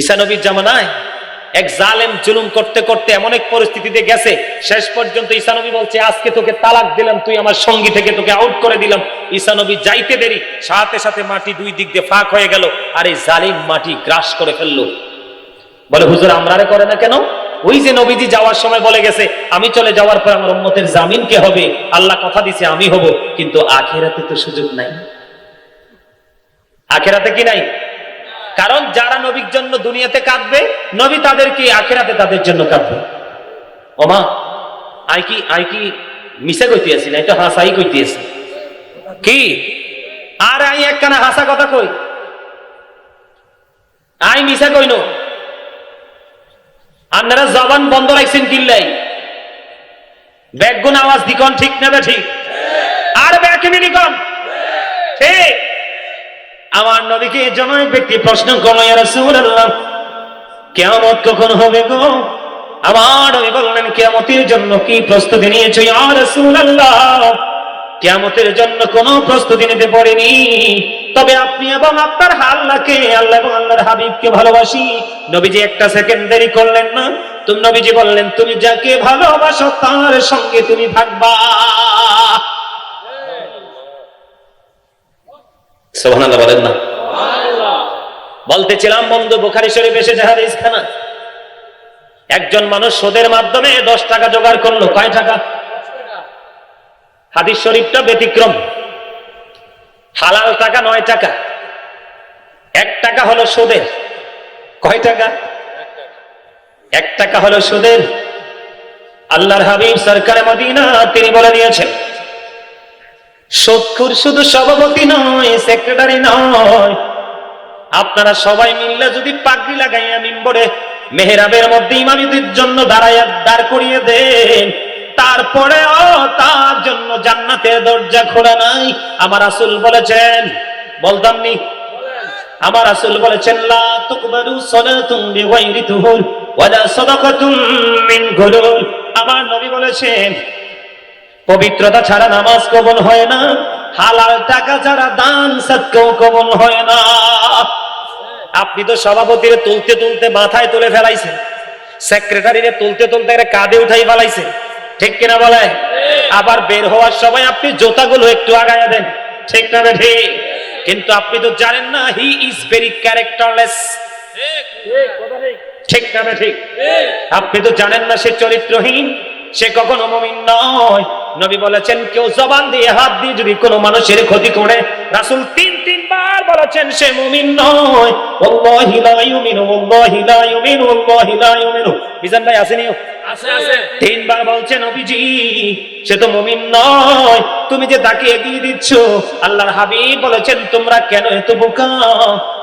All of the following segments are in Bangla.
ঈসা নবীর জামানায় এক জালেম জুলুম করতে করতে এমন এক পরিস্থিতিতে গেছে, শেষ পর্যন্ত ঈসা নবী বলছে, আজকে তোকে তালাক দিলাম, তুই আমার সঙ্গী থেকে তোকে আউট করে দিলাম। ঈসা নবী যাইতে দেরি, সাথে সাথে মাটি দুই দিক দিয়ে ফাঁক হয়ে গেল আর এই জালিম মাটি গ্রাস করে ফেলল। বলে, হুজুর, আমরারে করে না কেন? ওই যে নবীজি যাওয়ার সময় বলে গেছে, আমি চলে যাওয়ার পর আমার উম্মতের জামিন কে হবে? আল্লাহ কথা দিছে, আমি হব। কিন্তু আখেরাতে তো সুযোগ নাই। আখেরাতে কি নাই? কারণ যারা নবীর জন্য দুনিয়াতে কাঁদবে, নবী তাদেরকে আখেরাতে তাদের জন্য কাঁদবে। ওমা, আই কি আই কি মিশে কইতে আছি না? তো হাসাই কইতে আছি। কি? আর আই একখানা হাসা কথা কই? আই মিশা কইন? আপনারা জবান বন্ধ রাখছেন কিল্লাই ব্যাগুন আওয়াজ দিকন ঠিক নেবে ঠিক? আর ব্যাকিনি দিকন? ঠিক। আমার নবীকে জন এক ব্যক্তি প্রশ্ন করল রাসূলুল্লাহ, কিয়ামত কখন হবে গো? আমার নবী বললেন, কিয়ামতের জন্য কি প্রস্তুতি নিয়েছো, ইয়া রাসূলুল্লাহ? জন্য কোনো প্রস্তুতি নিতে পারিনি তবে আপনি এবং আপনার আল্লাহকে, আল্লাহ এবং আল্লাহর হাবিবকে ভালোবাসি। নবীজি একটা সেকেন্ড দেরি করলেন না। তুমি, নবীজি বললেন, তুমি যাকে ভালোবাসো, তার সঙ্গে তুমি থাকবা। সুবহানাল্লাহ বলেন না। বলতেছিলাম, বন্ধু, বুখারী শরীফ এসে হাদিস খানা। একজন মানুষ সুদের মাধ্যমে দশ টাকা জোগাড় করল। কয় টাকা? হাদিস শরীফটা ব্যতিক্রম। হালাল টাকা নয় টাকা। এক টাকা হলো সুদের। কয় টাকা? এক টাকা হলো সুদের। আল্লাহর হাবিব সরকার মদিনা, তিনি বলে দিয়েছেন সক্ষুর শুধু সভাপতি নয় সেক্রেটারি নয়। আপনারা সবাই মিললে যদি পাগড়ি লাগাইয়া মিম্বরে, মেহরাবের মধ্যে ইমামিদের জন্য দাঁড়াইয়া দাঁড় করিয়ে দেন। তারপরে তার জন্য জান্নাতের দরজা খোলা নাই। আমার আসুল বলেছেন বলতাম নি আমার আসুল বলেছেন, লা তুকবালু সালাতুন বিগাইরি তুহুর, ওয়ালা সাদাকাতুন মিন গুলুল আমার নবী বলেছেন পবিত্রতা ছাড়া নামাজ কবল হয় না। হালাল টাকা ছাড়া দান সৎকেও কবল হয় না। আপনি তো সভাপতিরে তুলতে তুলতে মাথায় তুলে ফেলাইছেন। সেক্রেটারিরে তুলতে তুলতে কাঁধে উঠাই ফেলাইছে। ঠিক কিনা বলে আবার বের হওয়ার সময় আপনি জোতাগুলো একটু আগায়া দেন। ঠিক না ঠিক? কিন্তু আপনি তো জানেন না হি ইজ ভেরি ক্যারেক্টারলেস ঠিক না ঠিক? আপনি তো জানেন না সে চরিত্রহীন, সে কখনো মমিন নয়। নবী বলেছেন, কেউ জবান দিয়ে হাত দিয়ে যদি কোনো মানুষের ক্ষতি করে, রাসুল তিন, তিনবার বলেছেন, সে মুমিন নয়। মিজান ভাই আসেনিও আছে তিনবার বলছে নবীজি সে তো মুমিন নয়। তুমি যে তাকে এগিয়ে দিচ্ছ আল্লাহর হাবিব বলেছেন তোমরা কেন এত বোকা?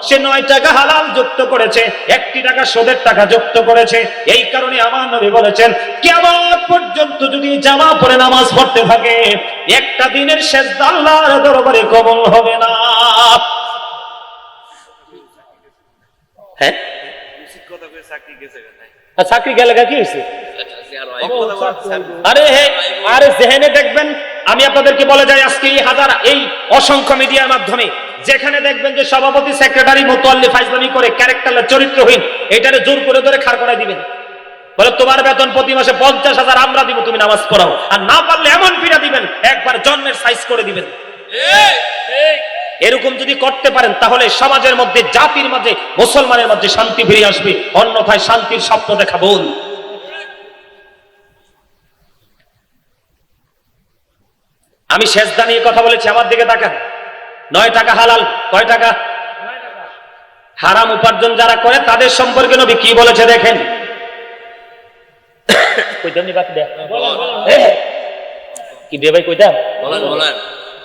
সে নয় টাকা হালাল যুক্ত করেছে একটি টাকা সোদের টাকা যুক্ত করেছে। এই কারণে আমার নবী বলেছেন কেমন পর্যন্ত যদি জামা পরে নামাজ পড়তে থাকে একটা দিনের শেষ আল্লাহর দরবারে কবল হবে না। হ্যাঁ? কথা চাকরি গেছে। আর চাকরি গেলে কি হয়েছে আরে হে, আরে জেহেনে দেখবেন, আমি আপনাদেরকে বলে যাই আজকে এই হাজার, এই অসংখ্য মিডিয়ার মাধ্যমে, যেখানে দেখবেন যে সভাপতি সেক্রেটারি মোতোয়াল্লি ফাইজলামি করে ক্যারেক্টার চরিত্রহীন, এটারে জোর করে ধরে খাড় করাই দিবেন। বলে, তোমার বেতন প্রতি মাসে পঞ্চাশ হাজার, আমরা দিব, তুমি নামাজ পড়াও। আর না পারলে এমন ফিরা দিবেন, একবার জন্মের সাইজ করে দিবেন। এরকম যদি করতে পারেন তাহলে সমাজের মধ্যে জাতির মাঝে মুসলমানের মধ্যে শান্তি ফিরে আসবে। অন্যথায় শান্তির স্বপ্ন দেখা বল আমি শেষদা নিয়ে কথা বলেছি আমার দিকে তাকান। নয় টাকা হালাল কয় টাকা? হারাম উপার্জন যারা করে তাদের সম্পর্কে নবী কি বলেছে দেখেন। কইতাম বাকি দেয়া? কি ভাই কইতাম?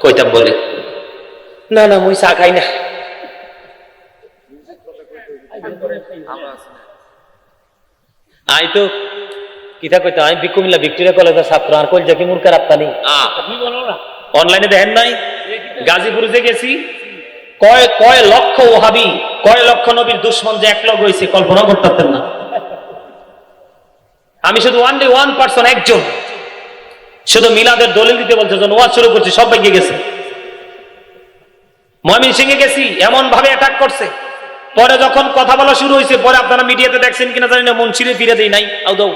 কইতাম বলে। না না মুই চা খাই না। আই তো কিতা কইতাম আমি বিকুমিল্লা ভিক্টোরিয়া কলেজের ছাত্র আর কইল কি মুরকার আত্মানি অনলাইনে দেখেন নাই? গাজীপুর যে গেছি কয় কয় লক্ষ ওহাবি কয় লক্ষ নবীর দুশ্মন যে এক লগ হয়েছে কল্পনা করতেন না। আমি শুধু ওয়ান ডে ওয়ান পার্সন একজন। শুধু মিলাদের দলিল দিতে বলছে যখন ওয়াজ শুরু করছে সব ভেঙে গেছে। ময়মিন সিংহে গেছি, এমন ভাবে অ্যাটাক করছে। পরে যখন কথা বলা শুরু হয়েছে, পরে আপনারা মিডিয়াতে দেখছেন কিনা জানি না মনসিরে ফিরে দেই নাই আউদাও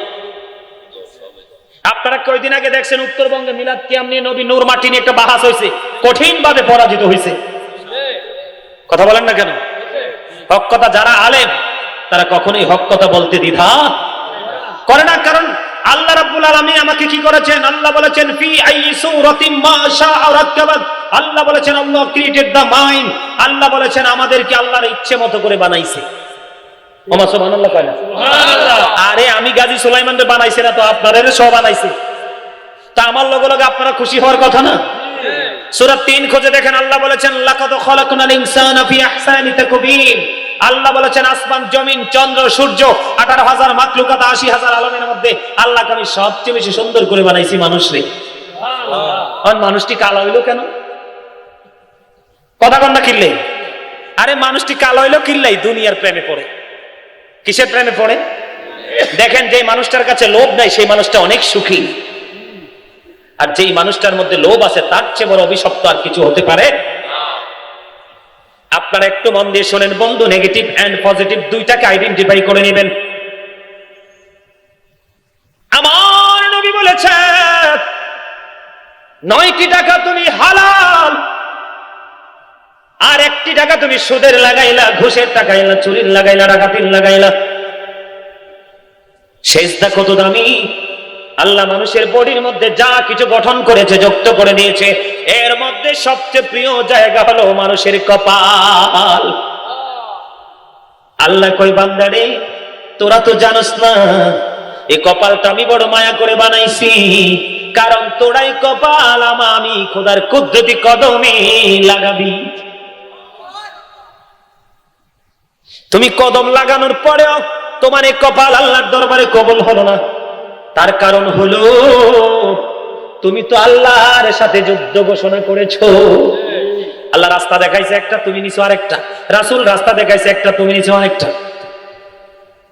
আপনারা কয়দিন আগে দেখছেন উত্তরবঙ্গে মিলাদ কিয়াম নিয়ে নবী নূর মাটি নিয়ে একটা বাহাস হয়েছে কঠিন ভাবে পরাজিত হয়েছে। কথা বলেন না কেন? হক কথা যারা আলেম, তারা কখনোই হক কথা বলতে দ্বিধা করে না, কারণ আল্লাহ রাব্বুল আলামিন আমাকে কি করেছেন? আল্লাহ বলেছেন ফি আই সূরাতিন মা শাআ রাক্কাবাত। আল্লাহ বলেছেন আল্লাহ ক্রিয়েটেড দা মাইন্ড আল্লাহ বলেছেন আমাদেরকে আল্লাহর ইচ্ছে মতো করে বানাইছে। ওমা সুবহানাল্লাহ কয় না? আরে আমি গাজী সুলাইমানরে বানাইছে না তো আপনারে সব বানাইছে। তা আমার লগে লগে আপনারা খুশি হওয়ার কথা না? সূরা 3 খোঁজে দেখেন আল্লাহ বলেছেন লাকাদ খালাকনাল ইনসানা ফি আহসানি তাকবীর। আল্লাহ বলেছেন আসমান জমিন চন্দ্র সূর্য আঠারো হাজার মাকলুকাত আশি হাজার আলমের মধ্যে আল্লাহকে আমি সবচেয়ে বেশি সুন্দর করে বানাইছি মানুষরে আর মানুষটি কালো হইল কেন? কথা কন্যা কিনলে আরে মানুষটি কালো হইল কিনলাই দুনিয়ার প্রেমে পড়ে। কিসের প্রেমে পড়ে? দেখেন যে মানুষটার কাছে লোভ নাই সেই মানুষটা অনেক সুখী। আর যেই মানুষটার মধ্যে লোভ আছে, তার চেয়ে বড় অভিশপ্ত আর কিছু হতে পারে? আপনারা একটু মন দিয়ে শোনেন, বন্ধু নেগেটিভ এন্ড পজিটিভ দুইটাকে আইডেন্টিফাই করে নেবেন। আমার নবী বলেছে নয়টি টাকা তুমি হালাল, আর একটি টাকা তুমি সুদের লাগাইলা, ঘুষের টাকাইলা, চুরির লাগাইলা, ডাকাতির লাগাইলা। শেষদা কত দামি? আল্লাহ মানুষের বডির মধ্যে যা কিছু গঠন করেছে, যুক্ত করে দিয়েছে এর মধ্যে সবচেয়ে প্রিয় জায়গা হলো মানুষের কপাল। আল্লাহ কই বান্দারে, তোরা তো জানোস না এই কপালটা আমি বড় মায়া করে বানাইছি, কারণ তোরাই কপাল আমা আমি খোদার কুদ্দতি কদমে লাগাবি। তুমি কদম লাগানোর পরেও তোমার এই কপাল আল্লাহর দরবারে কবল হলো না। তার কারণ হলো, তুমি তো আল্লাহর সাথে যুদ্ধ ঘোষণা করেছ। আল্লাহ রাস্তা দেখাইছে একটা, তুমি নিছো আরেকটা। রাসূল রাস্তা দেখাইছে একটা, তুমি নিছো আরেকটা।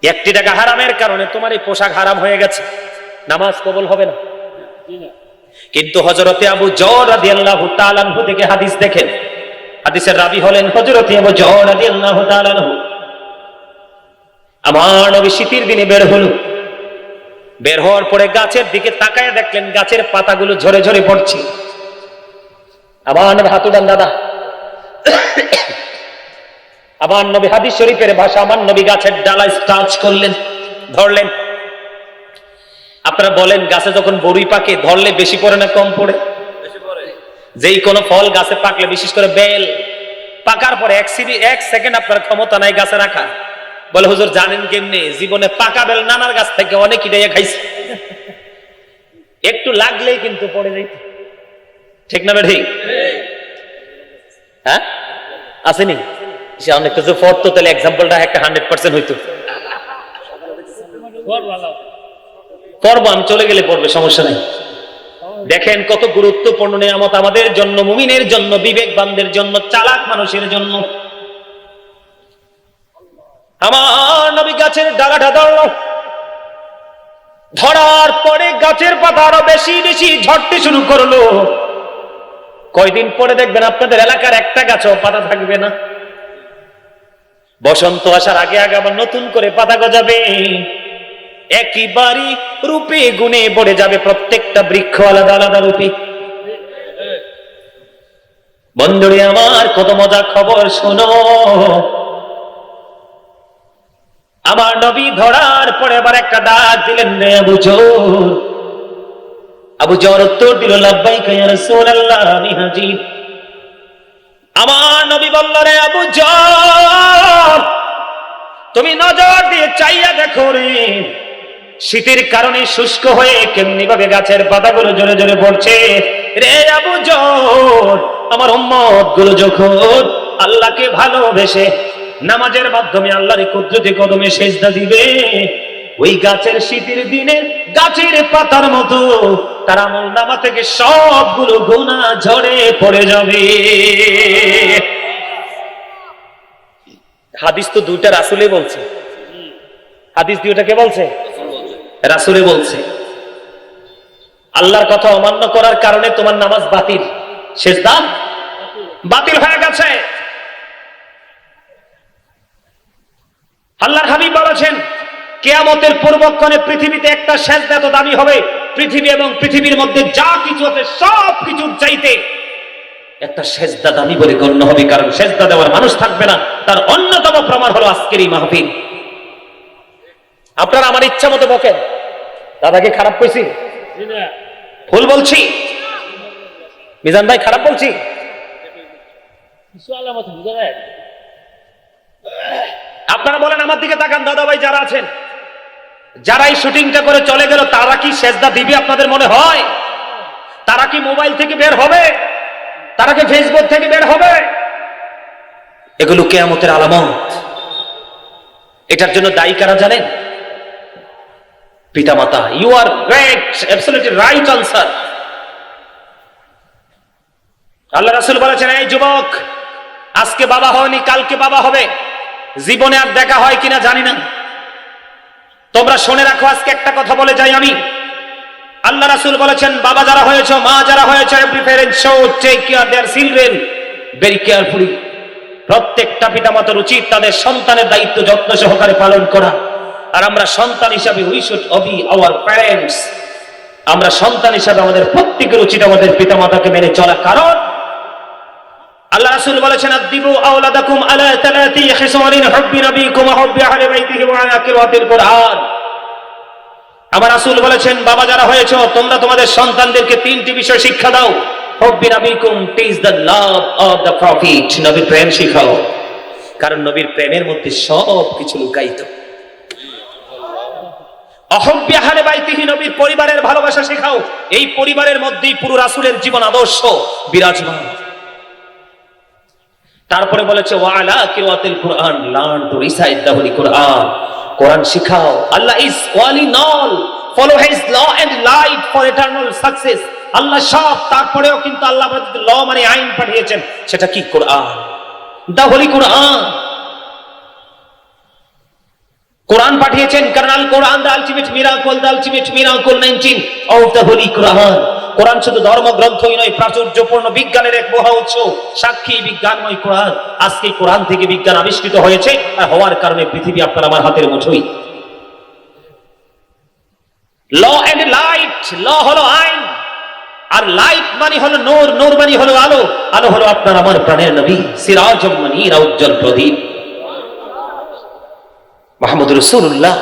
একটি টাকা হারামের কারণে তোমার এই পোশাক হারাম হয়ে গেছে। নামাজ কবল হবে না। কিন্তু হজরতে আবু জর রাদিয়াল্লাহু তাআলা আনহু থেকে হাদিস দেখেন। হাদিসের রাবি হলেন হজরতে আবু জর রাদিয়াল্লাহু তাআলা আনহু। আমার নবী শীতের দিনে বের হলো। বের হওয়ার পরে গাছের দিকে তাকায় দেখলেন গাছের পাতাগুলো ঝরে ঝরে পড়ছে। আমার নবী হাত দাদা। আমার নবী হাদিস শরীফের ভাষা আমার নবী গাছের ডালায় টাচ করলেন, ধরলেন। আপনারা বলেন, গাছে যখন বড়ি পাকে, ধরলে বেশি পড়ে না কম পড়ে? যেই কোনো ফল গাছে পাকলে, বিশেষ করে বেল। পাকার পরে এক সেকেন্ড আপনার ক্ষমতা নাই গাছে রাখা বলে, হুজুর, জানেন কেমনে? জীবনে পাকা বেল নানার গাছ থেকে অনেক ইটাইয়া খাইছে। একটু লাগলেই কিন্তু পড়ে যাই ঠিক না বে ঠিক হ্যাঁ? আসেনি? সে অনেক কিছু তাহলে এক্সাম্পলটা একটা হান্ড্রেড পার্সেন্ট হইতো। পড়ব, আমি চলে গেলে পড়বে, সমস্যা নেই। দেখেন কত গুরুত্বপূর্ণ নিয়ামত আমাদের জন্য, মুমিনের জন্য, বিবেকবানদের জন্য, চালাক মানুষের জন্য। আমার নবী গাছের ডালাটা ধরল। ধরার পরে গাছের পাতা আরও বেশি বেশি ঝরতে শুরু করল। কয়দিন পরে দেখবেন আপনাদের এলাকার একটা গাছও পাতা থাকবে না। বসন্ত আসার আগে আগে আবার নতুন করে পাতা গজাবে। একইবারই রূপে গুণে পড়ে যাবে প্রত্যেকটা বৃক্ষ আলাদা আলাদা রূপে। বন্ধুরে আমার কত মজা খবর শোনো। আমার নবী ধরার পরে আবার একটা ডাক দিলেন আবু জোর। আবু জোর উত্তর দিল রাসূলুল্লাহ, আমি হাজির। আমার নবী বলল, রে আবু জোর, তুমি নজর দিয়ে চাইয়া দেখো রে। শীতের কারণে শুষ্ক হয়ে কেমনি ভাবে গাছের পাতাগুলো জোরে জোরে পড়ছে। রে আবু জোর, আমার উম্মতগুলো যখন আল্লাহকে ভালোবেসে নামাজের মাধ্যমে আল্লাহর কুদরতি কদমে সেজদা দিবে। ওই গাছের শীতের দিনে গাছের পাতার মতো তার আমল নামা থেকে সবগুলো গুণা ঝরে পড়ে যাবে। হাদিস তো দুইটা রাসুলে বলছে। হাদিস দুইটা কে বলছে? রাসুলে বলছে। আল্লাহর কথা অমান্য করার কারণে তোমার নামাজ বাতিল। শেষ দাম বাতিল হয়ে গেছে। আল্লাহর হাবিব বলেছেন, কেয়ামতের পূর্বক্ষণে পৃথিবীতে একটা সেজদা তো দামি হবে, পৃথিবী এবং পৃথিবীর মধ্যে যা কিছু আছে সব কিছুর চাইতে একটা সেজদা দামি বলে গণ্য হবে, কারণ সেজদা দেওয়ার মানুষ থাকবে না, তার অন্যতম প্রমাণ হলো আজকের এই মাহফিল। আপনারা আমার ইচ্ছা মতো বকেন। দাদাকে খারাপ কইছি? ভুল বলছি? মিজান ভাই, খারাপ বলছি? আপনারা বলেন আমার দিকে তাকান দাদা ভাই যারা আছেন যারা এই শুটিংটা করে চলে গেল, তারা কি সেজদা দিবে আপনাদের মনে হয়? তারা কি মোবাইল থেকে বের হবে? তারা কি ফেসবুক থেকে বের হবে? এগুলো কেয়ামতের আলামত। এটার জন্য দায়ী কারা জানেন? পিতামাতা। You are great right answer Allah রাসুল বলেছেন, এই যুবক, আজকে বাবা হয়নি কালকে বাবা হবে। জীবনে আর দেখা হয় কিনা জানি না। তোমরা শুনে রাখো, আজকে একটা কথা বলে যাই আমি। আল্লাহ রাসূল বলেছেন, বাবা যারা হয়েছে, মা যারা হয়েছে every parent show care their very প্রত্যেকটা পিতামাতার উচিত তাদের সন্তানের দায়িত্ব যত্ন সহকারে পালন করা। আর আমরা সন্তান হিসাবে we should obey our parents আমরা সন্তান হিসাবে আমাদের প্রত্যেকের উচিত আমাদের পিতামাতাকে মেনে চলা। কারণ আল্লাহ রাসূল বলেছেন আদিবু আওলাদাকুম আলা তালাতি খিসালিন হুব্বি নবীকুম ওয়া হুব্বি আহলি বাইতিহি ওয়া আলা কিরাতিল কুরআন। আমার রাসূল বলেছেন, বাবা যারা হয়েছে, তোমরা তোমাদের সন্তানদেরকে তিনটি বিষয় শিক্ষা দাও। হুব্বি নবীকুম teach the love of the prophet নবীর প্রেম শিখাও। কারণ নবীর প্রেমের মধ্যে সব কিছু লুকায়িত। অহব্বি আহলে বাইতিহি নবীর পরিবারের ভালোবাসা শেখাও। এই পরিবারের মধ্যেই পুরো রাসূলের জীবন আদর্শ, বিরাজমান। তারপরে বলেছে ওয়ালা কিরাতিল Quran learn to recite the holy Quran. Quran শিখাও। Allah is all follow his law and light for eternal success Allah সব, তারপরেও কিন্তু আল্লাহ ল মানে আইন পাঠিয়েছেন। সেটা কি কোরআন? দ্য হোলি কোরআন। কোরআন পাঠিয়েছেন কারণ Quran the ultimate miracle the ultimate miracle 19 of the holy Quran Quran শুধু ধর্মগ্রন্থই নয়, প্রাচুর্যপূর্ণ বিজ্ঞানের এক মহা উৎস, সাক্ষী বিজ্ঞানময় কোরআন। আজকে কোরআন থেকে বিজ্ঞান আবিষ্কৃত হয়েছে আর হওয়ার কারণে পৃথিবী আপনার আমার হাতের মুঠোই। ল এন্ড লাইট ল হলো আইন, আর লাইট মানে হলো নূর নূর মানে হলো আলো। আলো হলো আপনার আমার প্রাণের নবী সিরাজ উজ্জ্বল প্রদীপ। মাহমুদ রসুল্লাহ।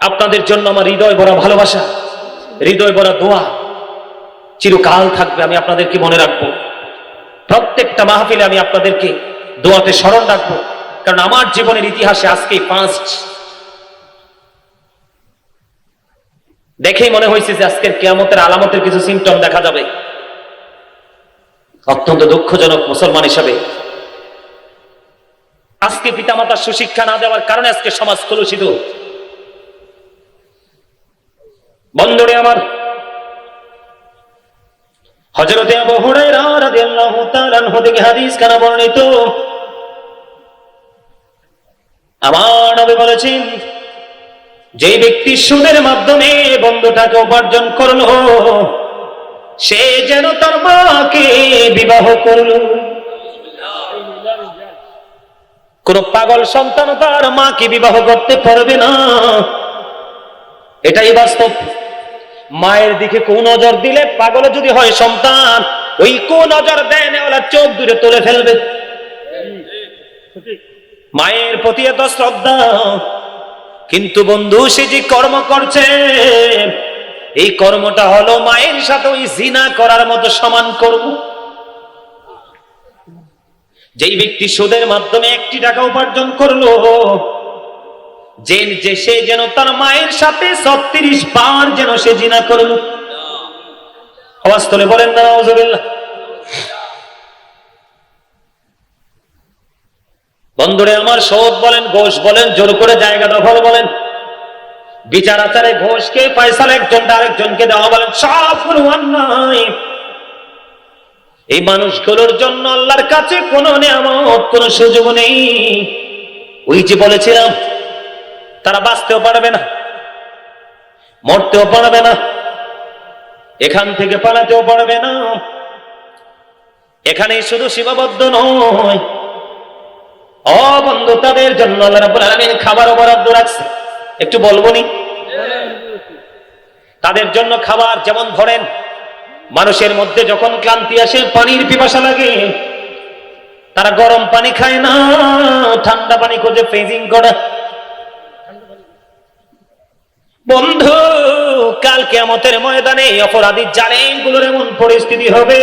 আপনাদের জন্য আমার হৃদয় ভরা ভালোবাসা, হৃদয় ভরা দোয়া চিরকাল থাকবে, আমি আপনাদেরকে মনে রাখব। প্রত্যেকটা মাহফিলে আমি আপনাদেরকে দোয়াতে স্মরণ রাখব, কারণ আমার জীবনের ইতিহাসে আজকেই ফার্স্ট দেখেই মনে হয়েছে যে আজকের কেয়ামতের আলামতের কিছু সিমটম দেখা যাবে। অত্যন্ত দুঃখজনক মুসলমান হিসাবে আজকে পিতামাতার সুশিক্ষা না দেওয়ার কারণে আজকে সমাজ কলুষিত। বন্ধুরে আমার হজরতে বর্ণিত। আমার নবী বলেছেন, যে ব্যক্তি সুদের মাধ্যমে বন্ধুটাকে উপার্জন করল, সে যেন তার মাকে বিবাহ করল। কোন পাগল সন্তান তার মাকে বিবাহ করতে পারবে না। এটাই বাস্তব। মায়ের দিকে কোন নজর দিলে পাগল যদি হয় সন্তান, ওই কোন নজর দেয় নেওয়ালা চোখ দূরে তুলে ফেলবে। মায়ের প্রতি এত শ্রদ্ধা। কিন্তু বন্ধু, সে যে কর্ম করছে, এই কর্মটা হলো মায়ের সাথে ওই জিনা করার মতো সমান কর্ম। যেই ব্যক্তি সুদের মাধ্যমে একটি টাকা উপার্জন করল, যে সে যেন তার মায়ের সাথে ছত্রিশ যেন সে জিনা করল। বলেন না। বন্ধুরে, আমার সৌদ বলেন, ঘোষ বলেন, জোর করে জায়গা দখল বলেন। বিচার আচারে ঘোষকে পয়সাল একজনটা আরেকজনকে দেওয়া বলেন, সব অন্যায়। এই মানুষগুলোর জন্য আল্লাহর কাছে কোনো নিয়ামত, কোনো সুযোগ নেই। ওই যে বলেছিলাম, তারা বাঁচতেও পারবে না, মরতেও পারবে না, এখান থেকে পালাতেও পারবে না। এখানে শুধু সীমাবদ্ধ নয় ও তাদের জন্য আল্লাহ রাব্বুল আলামিন খাবার বরাদ্দ রাখছে। একটু বলব নি? তাদের জন্য খাবার যেমন ধরেন মানুষের মধ্যে যখন ক্লান্তি আসে, পানির পিপাসা লাগে। তারা গরম পানি খায় না, ঠান্ডা পানি খোঁজে, ফ্রিজিং করে। বন্ধু, কাল কেমতের ময়দানে অপরাধী জালেমগুলোর এমন পরিস্থিতি হবে।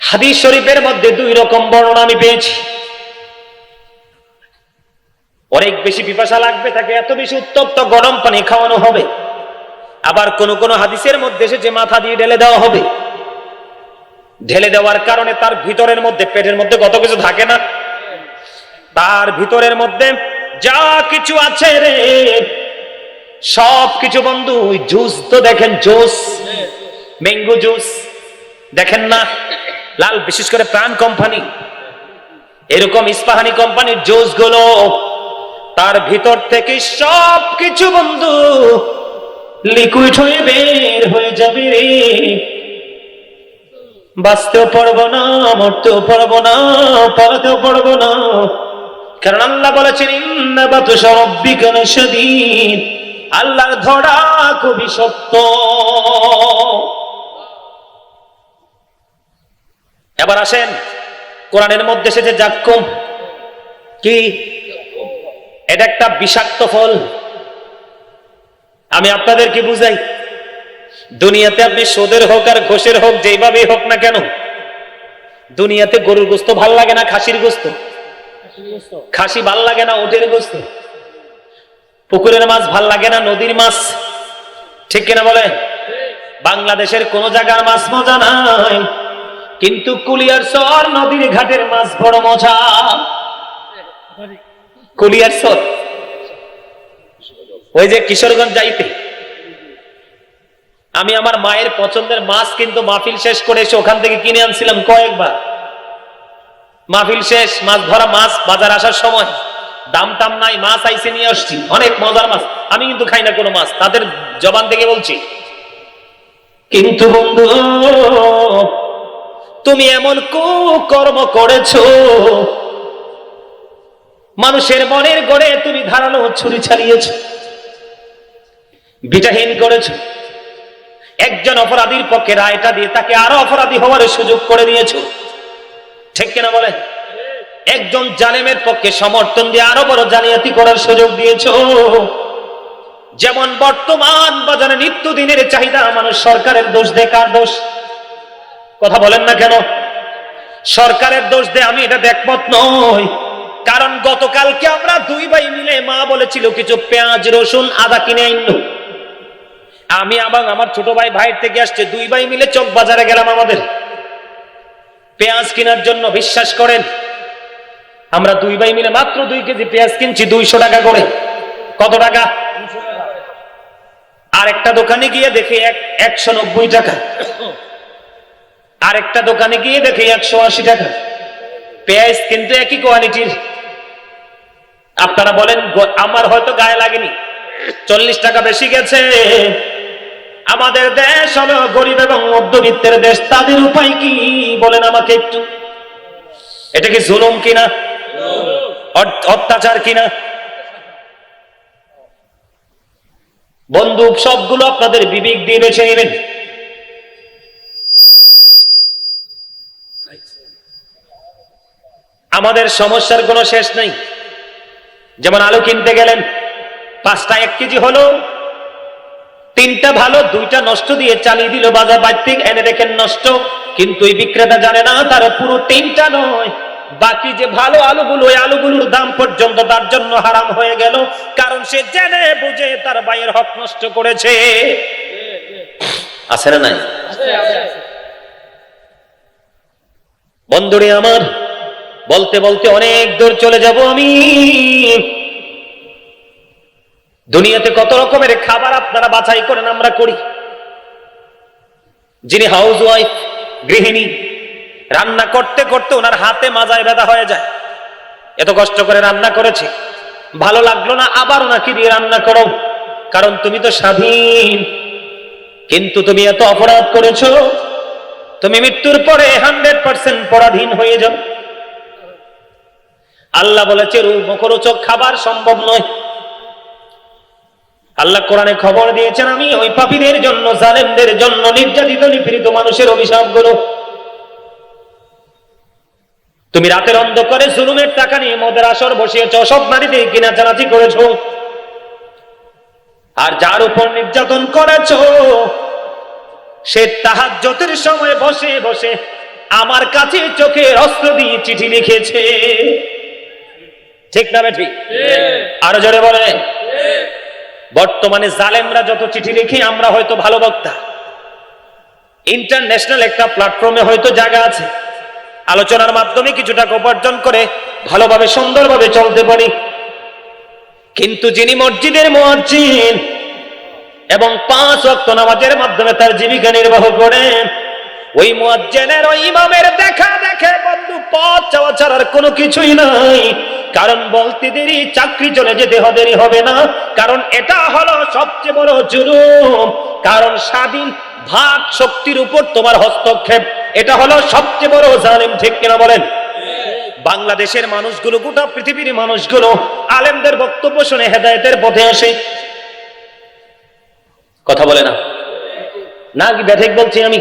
হাদিস শরীফের মধ্যে দুই রকম বর্ণনা আমি পেয়েছি। অনেক বেশি পিপাসা লাগবে, তাকে এত বেশি উত্তপ্ত গরম পানি খাওয়ানো হবে। আবার কোন কোন হাদিসের মধ্যে এসেছে মাথা দিয়ে ঢেলে দেওয়া হবে। ঢেলে দেওয়ার কারণে তার ভিতরের মধ্যে, পেটের মধ্যে কত কিছু থাকে না? তার ভিতরের মধ্যে যা কিছু আছে রে সব কিছু বন্ধু জুস তো দেখেন, জুস, ম্যাঙ্গো জুস, দেখেন না? লাল, বিশেষ করে প্রাণ কোম্পানি। এরকম ইস্পাহানি কোম্পানির জুসগুলো তার ভিতর থেকে সব কিছু বন্ধু লিকুইড হয়ে বের হয়ে যাবে রে। বাঁচতেও পারব না, মরতেও পারব না, পালাতেও পারব না। কারণ আল্লাহ বলেছেন আল্লাহর ধরা খুবই সত্য এবার আসেন, কোরআনের মধ্যে এসেছে জাক্কুম, কি? এটা একটা বিষাক্ত ফল। আমি আপনাদেরকে বুঝাই, দুনিয়াতে আপনি সোদের হোক আর ঘোষের হোক, যেইভাবেই হোক না কেন, দুনিয়াতে গরুর গোস্ত ভালো লাগে না খাসির গোস্ত? খাসি ভালো লাগে না ওটের গোস্ত? পুকুরের মাছ ভালো লাগে না নদীর মাছ? ঠিক কিনা বলে বাংলাদেশের কোন জায়গার মাছ মজা নাই, কিন্তু কুলিয়ার সর নদীর ঘাটের মাছ বড় মজা। কুলিয়ার সর? ওই যে কিশোরগঞ্জ যাইতে। আমি আমার মায়ের পছন্দের মাছ কিন্তু মাহফিল শেষ করে এসে ওখান থেকে কিনে আনছিলাম কয়েকবার। মাহফিল শেষ, মাছ ধরা মাছ, বাজার আসার সময়। দাম টাম নাই, মাছ আইসে নিয়ে আসছি। অনেক মজার মাছ। আমি কিন্তু খাই না কোনো মাছ। তাদের জবান থেকে বলছি, কিন্তু বন্ধু, তুমি এমন কুকর্ম করেছ। মানুষের মনের গড়ে তুমি ধারালো ছুরি চালিয়েছো বিটাহীন করেছ। একজন অপরাধীর পক্ষে রায়টা দিয়ে তাকে আরও অপরাধী হওয়ার সুযোগ করে দিয়েছ। ঠিক কিনা বলে একজন জালেমের পক্ষে সমর্থন দিয়ে আরও বড় জালিয়াতি করার সুযোগ দিয়েছ। যেমন বর্তমান বাজারে নিত্যদিনের চাহিদা, মানুষ সরকারের দোষ দেয় কার দোষ? কথা বলেন না কেন? সরকারের দোষ দেয়, আমি এটা দেখমত নই। কারণ গতকালকে আমরা দুই ভাই মিলে মা বলেছিল, কিছু পেঁয়াজ, রসুন, আদা কিনে আনলো আমি এবং আমার ছোট ভাই ভাইয়ের থেকে আসছে, দুই ভাই মিলে চক বাজারে গেলাম আমাদের। পেঁয়াজ কেনার জন্য বিশ্বাস করেন, আমরা দুই ভাই মিলে মাত্র দুই কেজি পেঁয়াজ কিনছি দুইশো টাকা করে। কত টাকা? আর একটা দোকানে গিয়ে দেখি একশো নব্বই টাকা। আর একটা দোকানে গিয়ে দেখি একশো আশি টাকা। পেঁয়াজ কিন্তু একই কোয়ালিটির। আপনারা বলেন আমার হয়তো গায়ে লাগেনি। চল্লিশ টাকা বেশি গেছে। আমাদের দেশ হলো গরিব এবং মধ্যবিত্তের দেশ, তাদের উপায় কি? বলেন আমাকে একটু। এটা কি জুলুম কিনা? অত্যাচার কিনা? বন্ধু সবগুলো আপনাদের বিবেক দিয়ে বেছে নেবেন। আমাদের সমস্যার কোনো শেষ নেই। যেমন আলু কিনতে গেলেন, পাঁচটা এক কেজি হলো তিনটা ভালো, দুইটা নষ্ট দিয়ে চালিয়ে দিল বাজার। থেকে এনে দেখেন নষ্ট। কিন্তু এই বিক্রেতা জানে না, তার পুরো তিনটা নয়। বাকি যে ভালো আলুগুলো, ওই আলুগুলোর দাম পর্যন্ত তার জন্য হারাম হয়ে গেল। কারণ সে জেনে বুঝে তার বাইয়ের হক নষ্ট করেছে। আছে না নাই? বন্ধুরে আমার, বলতে বলতে অনেক দূর চলে যাব আমি। দুনিয়াতে কত রকমের খাবার আপনারা বাছাই করেন, আমরা করি। যিনি হাউস ওয়াইফ গৃহিণী, রান্না করতে করতে ওনার হাতে মাজায় ব্যথা হয়ে যায়। এত কষ্ট করে রান্না করেছে। ভালো লাগল না, আবার ওনাকে দিয়ে রান্না করো। কারণ তুমি তো স্বাধীন। কিন্তু তুমি এত অপরাধ করেছ, তুমি মৃত্যুর পরে হান্ড্রেড পার্সেন্ট পরাধীন হয়ে যাও। আল্লাহ বলেছে রু মুখরোচক খাবার সম্ভব নয়। আল্লাহ কোরআনে খবর দিয়েছেন আমি ওই পাপীদের জন্য জালেমদের জন্য নির্যাতিত নিপীড়িত মানুষের অভিশাপগুলো তুমি রাতের অন্ধকারে জুলুমের টাকা নিয়ে মদের আসর বসিয়েছ সব নারীদের কিনাচানাচি করেছ আর যার উপর নির্যাতন করেছ সে তাহাজ্জতের সময় বসে বসে আমার কাছে চোখে অস্ত্র দিয়ে চিঠি লিখেছে। ঠিক না বে ঠিক। আরও জোরে বলে বর্তমানে জালেমরা যত চিঠি লিখি, আমরা হয়তো ভালো বক্তা। ইন্টারন্যাশনাল একটা প্ল্যাটফর্মে হয়তো জায়গা আছে। আলোচনার মাধ্যমে কিছু টাকা উপার্জন করে ভালোভাবে, সুন্দরভাবে চলতে পারি। কিন্তু যিনি মসজিদের মুয়াজ্জিন এবং পাঁচ ওয়াক্ত নামাজের মাধ্যমে তার জীবিকা নির্বাহ করেন, ওই মুয়াজ্জিনের, ওই ইমামের দেখা দেখে বন্ধু, পথ চাওয়া ছাড়ার কোনো কিছুই নাই। কারণ বলতে দেরি, চাকরি চলে যেতে হবে দেরি হবে না। কারণ এটা হলো সবচেয়ে বড় জুলুম। কারণ স্বাধীন ভাগ শক্তির উপর তোমার হস্তক্ষেপ। এটা হলো সবচেয়ে বড় জালেম, ঠিক কিনা বলেন? বাংলাদেশের মানুষগুলো, গোটা পৃথিবীর মানুষগুলো আলেমদের বক্তব্য শুনে হেদায়েতের পথে আসে। কথা বলে না? না কি ব্যাঠিক বলছি আমি?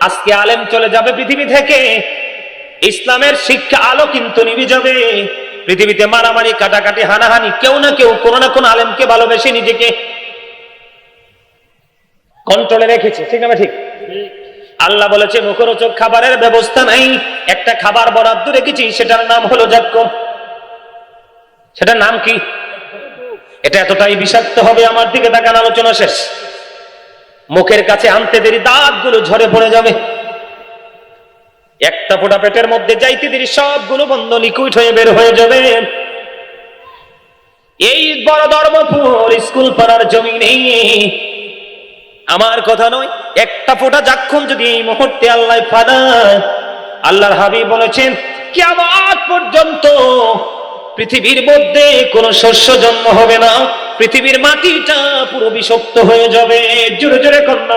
আজকে আলেম চলে যাবে পৃথিবী থেকে। ইসলামের শিক্ষা আলো কিন্তু নিভে যাবে। পৃথিবীতে মারামারি, কাটাকাটি, হানাহানি, কেউ না কেউ, কোনো না কোনো আলেমকে ভালোবেসে নিজেকে কন্ট্রোলে রেখেছে। ঠিক না ঠিক? আল্লাহ বলেছে, মুখরোচক খাবারের ব্যবস্থা নাই। একটা খাবার বরাদ্দ রেখেছি, সেটার নাম হলো জাক্কম সেটার নাম কি? এটা এতটাই বিষাক্ত হবে আমার দিকে তাকান, আলোচনা শেষ। মুখের কাছে আনতে দেরি, দাঁতগুলো ঝরে পড়ে যাবে। একটা ফোঁটা পেটের মধ্যে যাইতে দেরি সবগুলো বন্ধ লিকুইড হয়ে বের হয়ে যাবে। এই বড় ধর্মপুর স্কুল পাড়ার জমি নেই। আমার কথা নয়, একটা ফোঁটা যাক্ষণ যদি এই মুহূর্তে আল্লাহ ফাদায় আল্লাহর হাবিব বলেছেন, কিয়ামত পর্যন্ত পৃথিবীর মধ্যে কোন শস্য জন্ম হবে না, পৃথিবীর মাটিটা পুরো বিষাক্ত হয়ে যাবে। জোরে জোরে কন্যা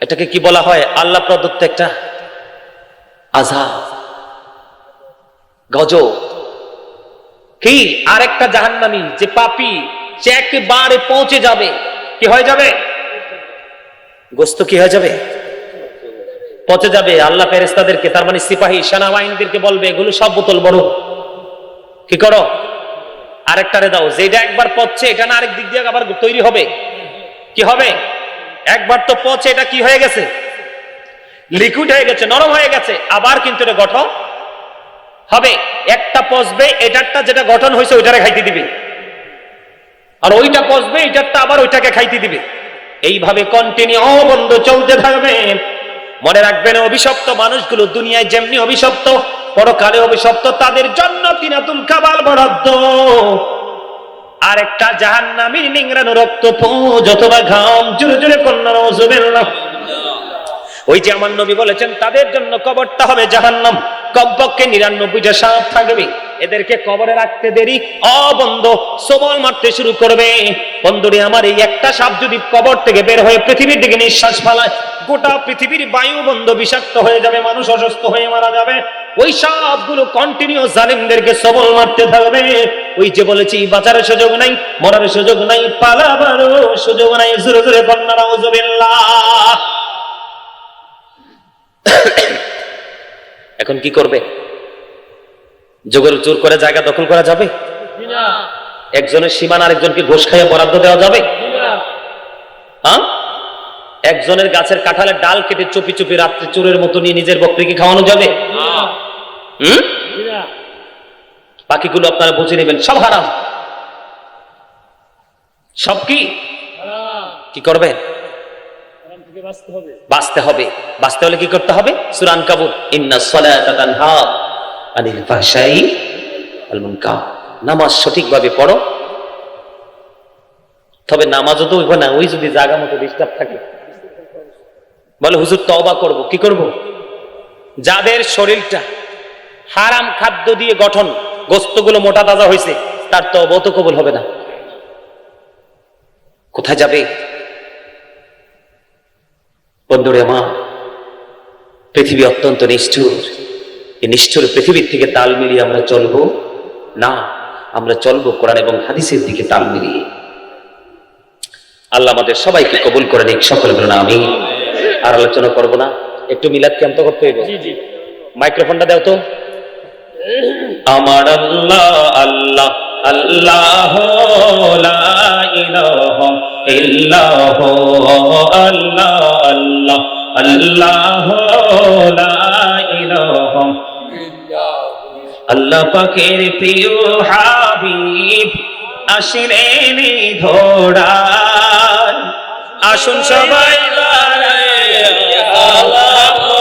এটাকে কি বলা হয়? আল্লাহ প্রদত্ত একটা আজাব গজ কি? আরেকটা জাহান্নামী, যে পাপি, সে একেবারে পৌঁছে যাবে। কি হয়ে যাবে? গোস্ত কি হয়ে যাবে? পচে যাবে। আল্লাহ ফেরেস্তাদেরকে তার মানে সিপাহী, সেনাবাহিনীদেরকে বলবে, এগুলো সব বোতল বড়। কি করো? আরেকটারে দাও। যেটা একবার পচছে, এটা না আরেক দিক দিয়ে আবার তৈরি হবে। কি হবে? একবার তো পচে এটা কি হয়ে গেছে? লিকুইড হয়ে গেছে, নরম হয়ে গেছে, আবার কিন্তু এটা গঠন হবে। একটা পচবে, এটারটা যেটা গঠন হয়েছে ওইটারে খাইতে দিবে। আর ওইটা পচবে, এটারটা আবার ওইটাকে খাইতে দিবে। এইভাবে কন্টিনিউ বন্ধ চলতে থাকবে। মনে রাখবেন, অভিশপ্ত মানুষগুলো দুনিয়ায় যেমনি অভিশপ্ত, পরকালে অভিশপ্ত, তাদের জন্য তিনাতুল কাবাল বরাদ্দ। আর একটা জাহান নামির নিংরানো রক্ত অথবা ঘাম, জোরে জোরে কন্যা ওই যে আমার নবী বলেছেন, তাদের জন্য কবরটা হবে জাহান্নাম। কমপক্ষে নিরানব্বইটা সাপ থাকবে। এদেরকে কবরে রাখতে দেরি, অবন্ধ সবল মারতে শুরু করবে। বন্ধুরে, আমার এই একটা সাপ যদি কবর থেকে বের হয়ে পৃথিবীর দিকে নিঃশ্বাস ফালায়, গোটা পৃথিবীর বায়ু বন্ধ, বিষাক্ত হয়ে যাবে, মানুষ অসুস্থ হয়ে মারা যাবে। ওই সবগুলো কন্টিনিউ জালিমদেরকে সবল মারতে থাকবে। ওই যে বলেছি বাঁচার সুযোগ নাই মরার সুযোগ নাই পালাবারও সুযোগ নাই জোরে জোরে এখন কি করবে? যোগের জোর করে জায়গা দখল করা যাবে? একজনের সীমান আরেকজনকে ঘোষ খাইয়ে বরাদ্দ দেওয়া যাবে? হ্যাঁ? একজনের গাছের কাঁঠালের ডাল কেটে চুপি চুপি রাত্রে চোরের মতো নিয়ে নিজের বকরিকে খাওয়ানো যাবে? বাকিগুলো আপনারা বুঝে নেবেন। সব হারাম। সব কি? কি করবে বাঁচতে হবে। বাঁচতে হলে কি করতে হবে? সুরান কাবুল। ইন্না সালাতা তানহা আনিল ফাহশাই নামাজ সঠিকভাবে পড়ো। তবে নামাজও তো ওইখানে না, ওই যদি জায়গা মতো ডিস্টার্ব থাকে। বলে, হুজুর, তওবা করব। কি করব? যাদের শরীরটা হারাম খাদ্য দিয়ে গঠন গোস্তগুলো মোটা তাজা হয়েছে তার তো কবুল হবে না। কোথায় যাবে? বন্ধুরে আমার পৃথিবী অত্যন্ত নিষ্ঠুর। এই নিষ্ঠুর পৃথিবীর থেকে তাল মিলিয়ে আমরা চলবো? না আমরা চলবো কোরআন এবং হাদিসের দিকে তাল মিলিয়ে। আল্লাহ আমাদের সবাইকে কবুল করে নিক সকল বলুন আমি আর আলোচনা করব না একটু মিলাদ ক্যাম্প করতে হইব মাইক্রোফোনটা দাও তো। আমার আল্লাহ আল্লাহ আল্লাহ আল্লাহ আল্লাহ আল্লাহ, লা ইলাহা। আল্লাহ পাকের প্রিয় হাবিব, আসিলেন ধোড়ায় আসুন সবাই আল্লাহ